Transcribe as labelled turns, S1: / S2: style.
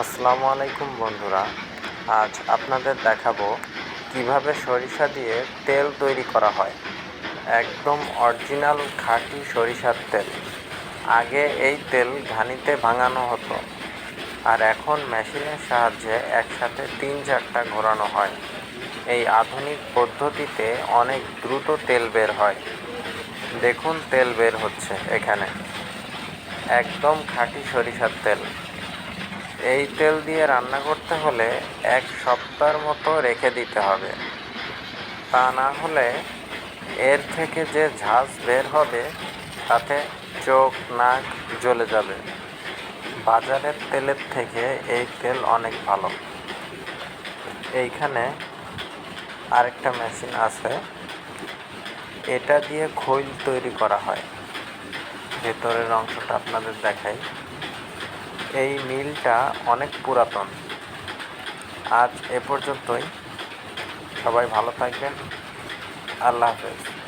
S1: আসসালামু আলাইকুম বন্ধুরা। আজ আপনাদের দেখাবো কীভাবে সরিষা দিয়ে তেল তৈরি করা হয়। একদম অরিজিনাল খাঁটি সরিষার তেল। আগে এই তেল ঘানিতে ভাঙানো হতো। আর এখন মেশিনের সাহায্যে একসাথে তিন চারটা ঘোরানো হয়। এই আধুনিক পদ্ধতিতে অনেক দ্রুত তেল বের হয়। দেখুন তেল বের হচ্ছে এখানে। একদম খাঁটি সরিষার তেল। এই তেল দিয়ে রান্না করতে হলে এক সপ্তাহের মতো রেখে দিতে হবে। তা না হলে এর থেকে যে ঝাঁজ বের হবে, তাতে চোখ, নাক জ্বলে যাবে। বাজারের তেলের থেকে এই তেল অনেক ভালো। এইখানে আরেকটা মেশিন আছে। এটা দিয়ে খৈল তৈরি করা হয়। ভেতরের অংশটা আপনাদের দেখাই। এই মিলটা অনেক পুরাতন। আজ এ পর্যন্তই। সবাই ভালো থাকবেন। আল্লাহ হাফেজ।